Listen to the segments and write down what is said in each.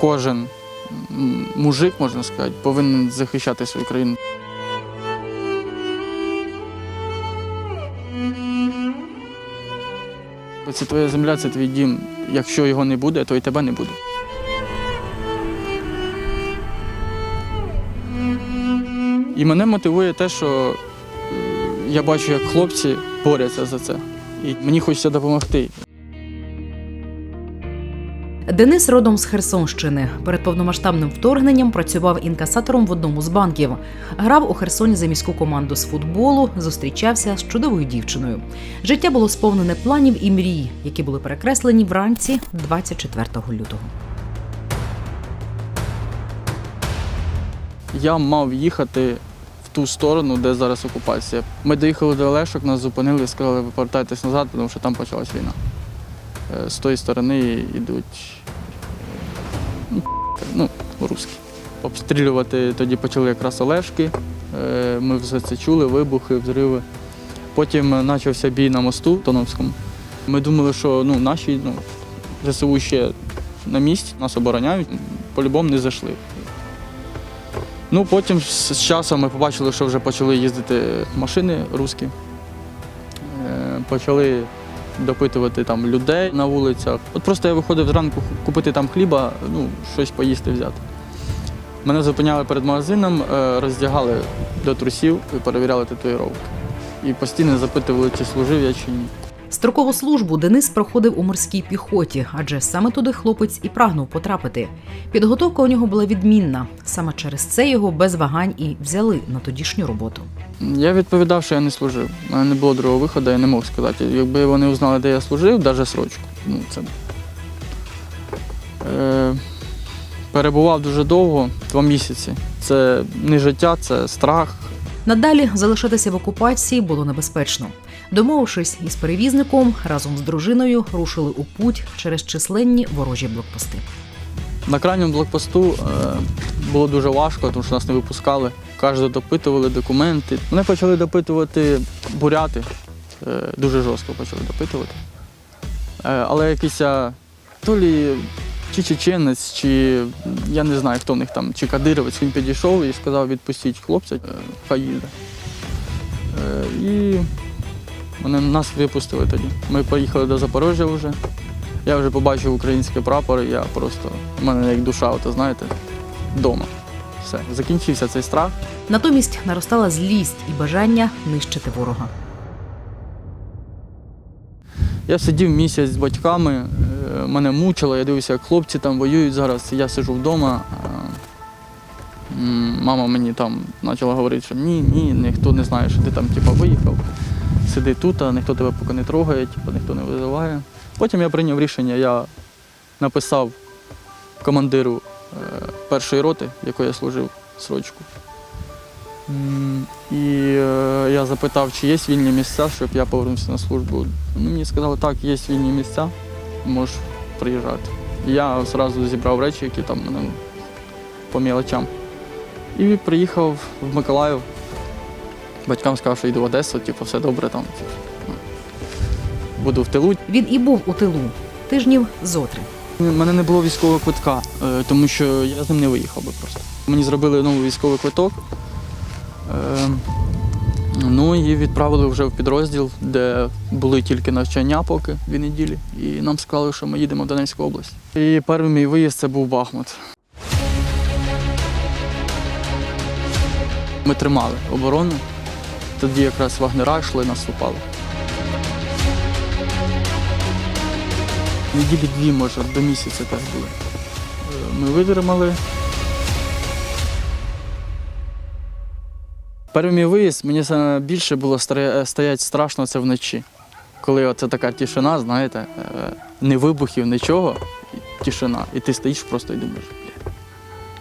кожен мужик, можна сказати, повинен захищати свою країну. Це твоя земля, це твій дім. Якщо його не буде, то і тебе не буде. І мене мотивує те, що е, я бачу, як хлопці борються за це. І мені хочеться допомогти. Денис родом з Херсонщини. Перед повномасштабним вторгненням працював інкасатором в одному з банків. Грав у Херсоні за міську команду з футболу, зустрічався з чудовою дівчиною. Життя було сповнене планів і мрій, які були перекреслені вранці 24 лютого. Я мав їхати в ту сторону, де зараз окупація. Ми доїхали до Олешок, нас зупинили і сказали, ви повертайтесь назад, тому що там почалась війна. Е, З тої сторони йдуть ну, русські. Обстрілювати тоді почали якраз Олешки. Е, Ми все це чули, вибухи, взриви. Потім почався бій на мосту Тоновському. Ми думали, що ну, наші ну, ЗСУ ще на місці, нас обороняють, по-любому не зайшли. Ну, потім з з часом ми побачили, що вже почали їздити машини русські. Е, Почали допитувати там людей на вулицях. От просто я виходив зранку купити там хліба, ну, щось поїсти взяти. Мене зупиняли перед магазином, е, роздягали до трусів і перевіряли татуїровки. І постійно запитували, чи служив я чи ні. Строкову службу Денис проходив у морській піхоті, адже саме туди хлопець і прагнув потрапити. Підготовка у нього була відмінна. Саме через це його без вагань і взяли на тодішню роботу. Я відповідав, що я не служив. У мене не було другого виходу, я не мог сказати. Якби вони узнали, де я служив, навіть срочку. Ну, це... е... Перебував дуже довго, два місяці. Це не життя, це страх. Надалі залишатися в окупації було небезпечно. Домовившись із перевізником, разом з дружиною рушили у путь через численні ворожі блокпости. На крайньому блокпосту е... було дуже важко, тому що нас не випускали. Кожного допитували документи. Мене почали допитувати буряти. Е... Дуже жорстко почали допитувати. Е... Але якийсь а, то лі чи чеченець, чи я не знаю, хто в них там, чи кадировець, він підійшов і сказав, відпустіть хлопця, е, хай їде. Е, І вони нас випустили тоді. Ми поїхали до Запоріжжя вже. Я вже побачив український прапор, і я просто, у мене як душа, ото, знаєте, вдома. Все, закінчився цей страх. Натомість наростала злість і бажання нищити ворога. Я сидів місяць з батьками, е, мене мучило, я дивився, як хлопці там воюють зараз. Я сиджу вдома. Мама мені там почала говорити, що ні, ні, ніхто не знає, що ти там типу, виїхав. Сиди тут, а ніхто тебе поки не трогає, типу, ніхто не визиває. Потім я прийняв рішення, я написав командиру е, першої роти, в якої я служив срочку. І е, я запитав, чи є вільні місця, щоб я повернувся на службу. Ну, Мені сказали, так, є вільні місця, можеш приїжджати. Я одразу зібрав речі, які там мене по мілочам. І приїхав в Миколаїв. Батькам сказав, що йду в Одесу, типу, все добре там. типу, Буду в тилу. Він і був у тилу тижнів зотри. У мене не було військового квитка, е, тому що я з ним не виїхав би просто. Мені зробили новий військовий квиток. Ну і відправили вже в підрозділ, де були тільки навчання поки дві неділі. І нам сказали, що ми їдемо в Донецьку область. І перший мій виїзд це був Бахмут. Ми тримали оборону. Тоді якраз вагнера йшли, наступали. Неділі дві, може, до місяця так було. Е, Ми витримали. Перший мій виїзд мені більше було стра- стоять страшно це вночі. Коли оце така тишина, знаєте, е, не вибухів, нічого, тишина. І ти стоїш просто і думаєш, бля,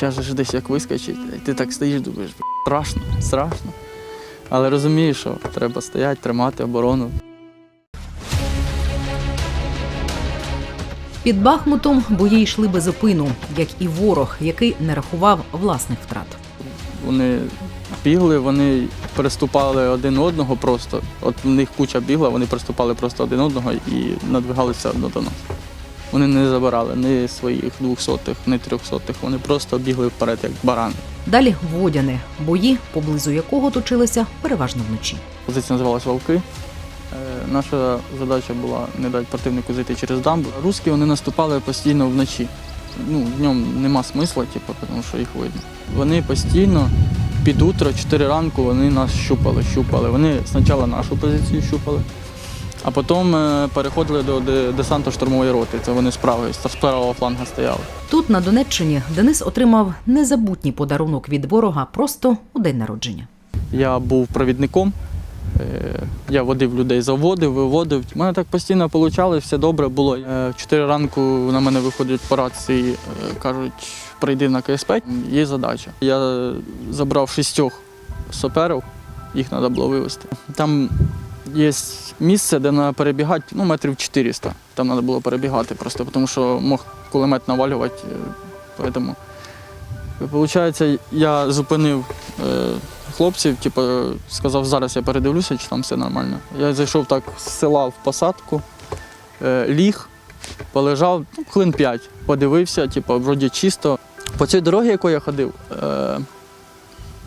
зараз же ж десь як вискочить. І ти так стоїш, думаєш, страшно, страшно. Але розумієш, що треба стояти, тримати оборону. Під Бахмутом бої йшли без опину, як і ворог, який не рахував власних втрат. Вони бігли, вони переступали один одного просто. От в них куча бігла, вони переступали просто один одного і надвигалися одно до нас. Вони не забирали ні своїх двохсотих, ні трьохсотих. Вони просто бігли вперед, як барани. Далі водяне, бої, поблизу якого точилися переважно вночі. Позиція називалась Вовки. Е, Наша задача була не дати противнику зайти через дамбу. Русські вони наступали постійно вночі. Ну, днем нема смисла, типу, тому що їх видно. Вони постійно під утро, 4 ранку, вони нас щупали, щупали. Вони спочатку нашу позицію щупали, а потім е, переходили до де- десанту штурмової роти. Це вони з правої, з правого фланга стояли. Тут, на Донеччині, Денис отримав незабутній подарунок від ворога просто у день народження. Я був провідником. Е, Я водив людей, заводив, виводив. У мене так постійно вийшло, все добре було. Е, 4 ранку на мене виходять по рації, е, кажуть, прийди на КСП. Є задача. Я забрав шістьох саперів, їх треба було вивезти. Там є місце, де треба перебігати ну, метрів 400. Там треба було перебігати просто, тому що мог кулемет навалювати. Тому я зупинив хлопців, типу, сказав, зараз я передивлюся, чи там все нормально. Я зайшов так з села в посадку, е, ліг, полежав ну, хвилин 5, подивився, типу, вроді чисто. По цій дорогі, якою я ходив, е,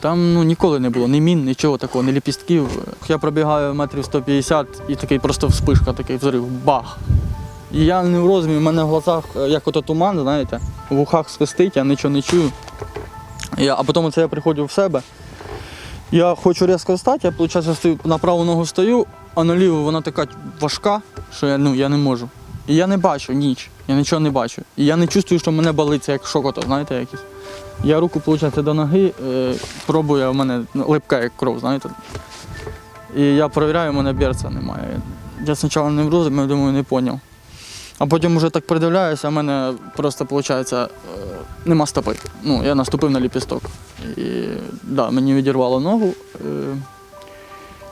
там ну, ніколи не було ні мін, нічого такого, ні ліпістків. Я пробігаю метрів 150 і такий просто вспишка, такий взрив, бах. І я не в розумі, в мене в глазах, е, як ото туман, знаєте, в ухах свистить, я нічого не чую. Я, а потім це я приходжу в себе. Я хочу різко встати, я виходить, стою, на праву ногу стою, а на ліву вона така важка, що я, ну, я не можу. І я не бачу ніч, я нічого не бачу. І я не чувствую, що мене болить, це як шокото, знаєте, якийсь. Я руку, виходить, до ноги, е, пробую, а в мене липка як кров, знаєте. І я перевіряю, у мене берця немає. Я спочатку не в розумі, думаю, не зрозумів. А потім вже так придивляюся, а в мене просто виходить, е, нема стопи. Ну, я наступив на ліпісток. І да, мені відірвало ногу. Е,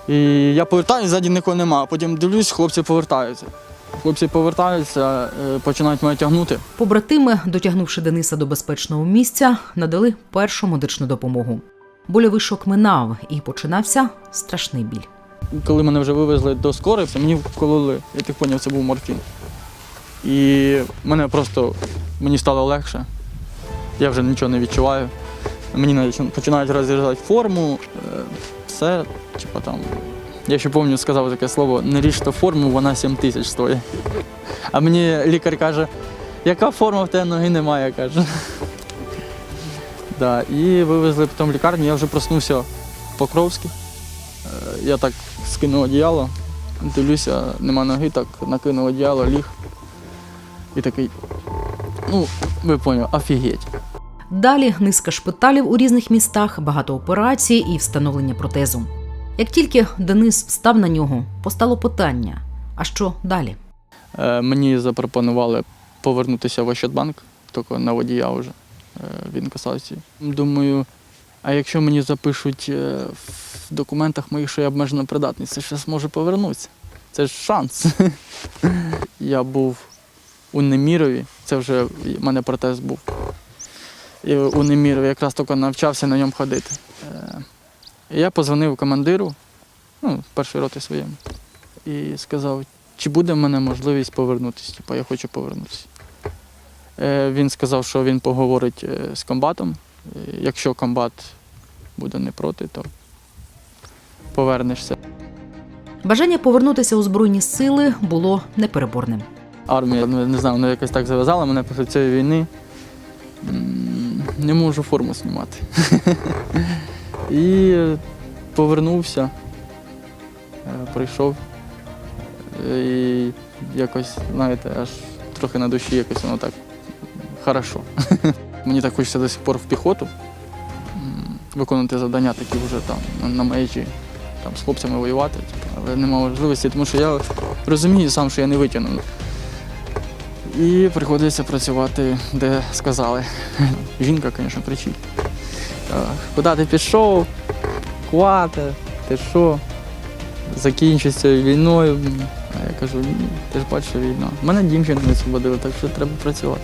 і я повертаюся, ззаді нікого нема. Потім дивлюсь, хлопці повертаються. Хлопці повертаються, е, починають мене тягнути. Побратими, дотягнувши Дениса до безпечного місця, надали першу медичну допомогу. Больовий шок минав і починався страшний біль. Коли мене вже вивезли до скорої, мені вкололи, я так зрозумів, це був морфін. І мене просто мені стало легше. Я вже нічого не відчуваю. Мені починають розрізати форму, е, все, типу там. Я ще пам'ятаю, сказав таке слово, не ріжте форму, вона 7 тисяч стоїть. А мені лікар каже, яка форма в тебе ноги немає, каже. Да, і вивезли потім лікарню, я вже проснувся в Покровській. Е, Я так скинув одіяло, дивлюся, нема ноги, так накинув одіяло, ліг. І такий, ну, ви поняли, офігеть. Далі низка шпиталів у різних містах, багато операцій і встановлення протезу. Як тільки Денис встав на нього, постало питання: а що далі? Е, Мені запропонували повернутися в Ощадбанк, тільки на водія вже е, в інкасації. Думаю, а якщо мені запишуть е, в документах моїх, що я обмежено придатний, це ще зможу повернутися. Це ж шанс. Я був у Немірові, це вже в мене протез був. І у Немірові якраз тільки навчався на ньому ходити. Е, я позвонив командиру, ну, першої роти своєму, і сказав, чи буде в мене можливість повернутися. Типу, я хочу повернутися. Е, Він сказав, що він поговорить е, з комбатом. Якщо комбат буде не проти, то повернешся. Бажання повернутися у збройні сили було непереборним. Армія, ну, не знаю, вона якось так зав'язала мене після цієї війни. Не можу форму знімати. І повернувся, е, прийшов. Е, І якось, знаєте, аж трохи на душі якось воно так хорошо. Мені так хочеться до сих пор в піхоту виконувати завдання такі вже там на- межі, там з хлопцями воювати, типу, але немає можливості, тому що я розумію сам, що я не витягну. І приходиться працювати, де сказали. Жінка, звісно, кричить. Куди ти пішов? Хвати, ти що? Закінчиться війною. А я кажу, ні, ти ж бачиш війна. Мене дівчину не освободили, так що треба працювати.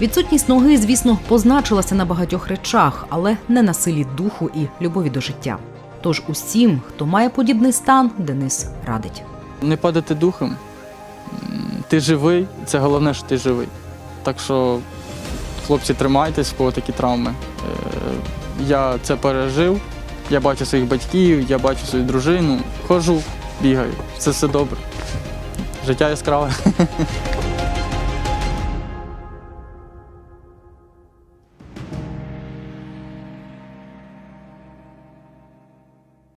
Відсутність ноги, звісно, позначилася на багатьох речах, але не на силі духу і любові до життя. Тож усім, хто має подібний стан, Денис радить. Не падати духом, ти живий, це головне, що ти живий. Так що, хлопці, тримайтесь, в кого такі травми. Е, Я це пережив, я бачу своїх батьків, я бачу свою дружину, ходжу, бігаю. Це все добре. Життя яскраве.